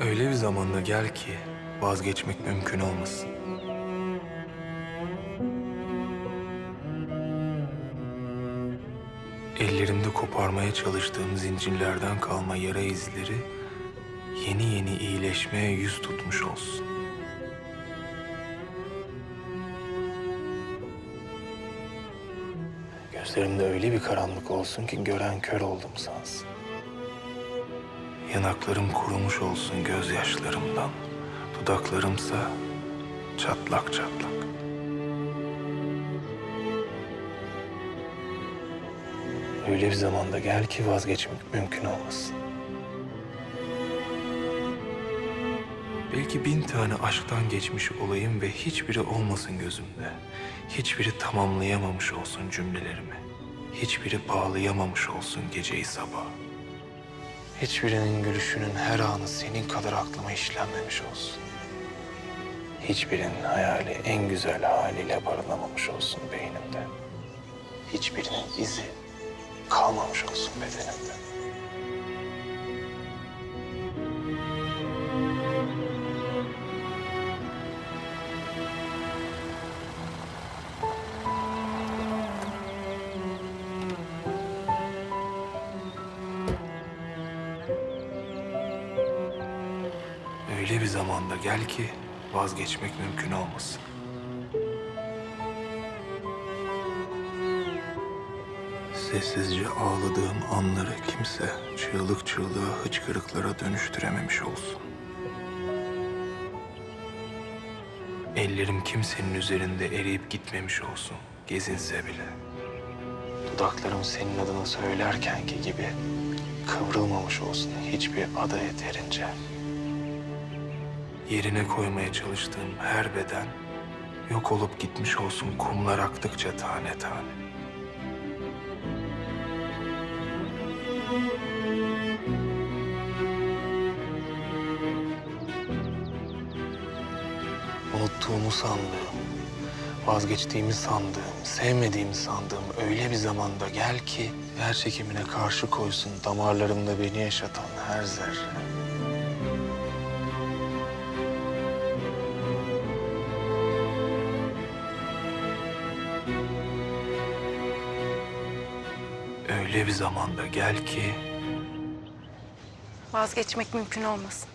Öyle bir zamanda gel ki vazgeçmek mümkün olmasın. Ellerimde koparmaya çalıştığım zincirlerden kalma yara izleri yeni yeni iyileşmeye yüz tutmuş olsun. Gözlerimde öyle bir karanlık olsun ki gören kör oldum sansın. Yanaklarım kurumuş olsun gözyaşlarımdan. Dudaklarımsa çatlak çatlak. Öyle bir zamanda gel ki vazgeçmek mümkün olmasın. Belki bin tane aşktan geçmiş olayım ve hiçbiri olmasın gözümde. Hiçbiri tamamlayamamış olsun cümlelerimi. Hiçbiri bağlayamamış olsun geceyi sabah. Hiçbirinin gülüşünün her anı senin kadar aklıma işlenmemiş olsun. Hiçbirinin hayali en güzel haliyle barınamamış olsun beynimde. Hiçbirinin izi kalmamış olsun bedenimde. Öyle bir zamanda gel ki vazgeçmek mümkün olmasın. Sessizce ağladığım anları kimse çığlık çığlığa hıçkırıklara dönüştürememiş olsun. Ellerim kimsenin üzerinde eriyip gitmemiş olsun, gezinse bile. Dudaklarım senin adını söylerkenki gibi kıvrılmamış olsun hiçbir ada yeterince. Yerine koymaya çalıştığım her beden yok olup gitmiş olsun kumlar aktıkça tane tane. Unuttuğumu sandığım, vazgeçtiğimi sandığım, sevmediğimi sandığım öyle bir zamanda gel ki yer çekimine karşı koysun damarlarımda beni yaşatan her zerre. Öyle bir zamanda gel ki Vazgeçmek mümkün olmasın.